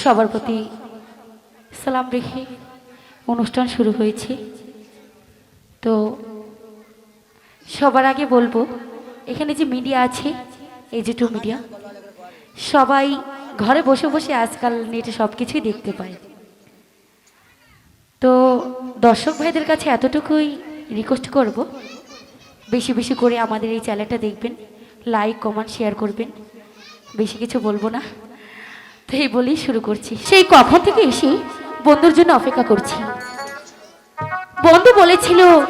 সবার প্রতি সালাম রেখে অনুষ্ঠান শুরু হয়েছে। তো সবার আগে বলব, এখানে যে মিডিয়া আছে, এই যে টু মিডিয়া সবাই ঘরে বসে বসে আজকাল নেটে সব কিছুই দেখতে পায়। তো দর্শক ভাইদের কাছে এতটুকুই রিকোয়েস্ট করব, বেশি বেশি করে আমাদের এই চ্যানেলটা দেখবেন লাইক কমেন্ট শেয়ার করবেন, বেশি কিছু বলব না। তো এই বলেই শুরু করছি। সেই কখন থেকে এসে বন্ধুর জন্য অপেক্ষা করছি। বন্ধু বলেছিল,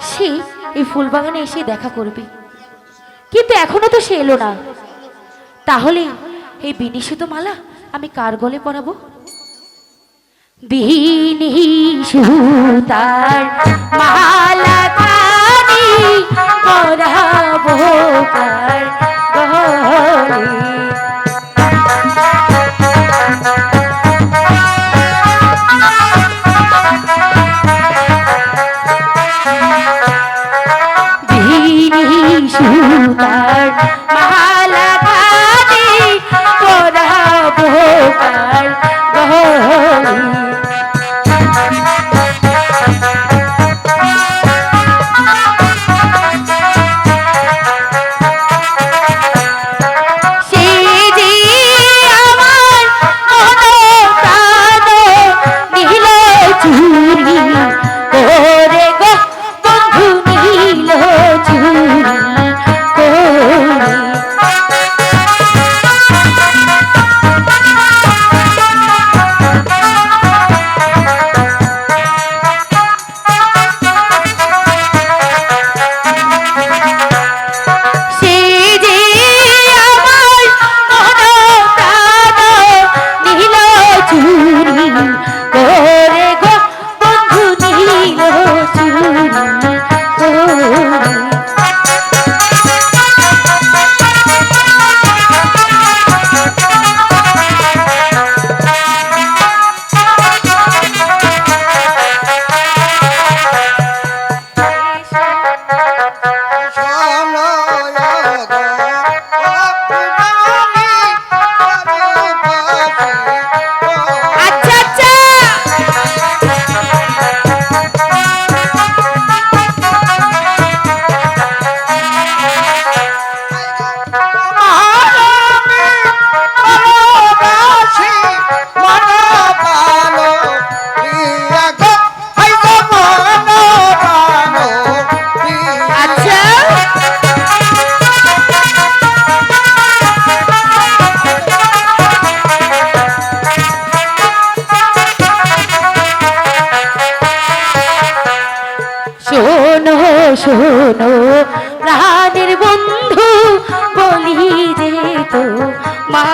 সে এই ফুলবাগানে এসে দেখা করবে। কিন্তু এখনও তো সে এলো না। তাহলে এই বিনিশুত মালা আমি কার গলে পরাবো? মালা শোনো শোনো প্রাণের বন্ধু বলি যে তো মা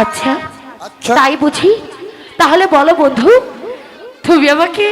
আচ্ছা আচ্ছা। তাই বুঝি? তাহলে বলো বন্ধু তুমি আমাকে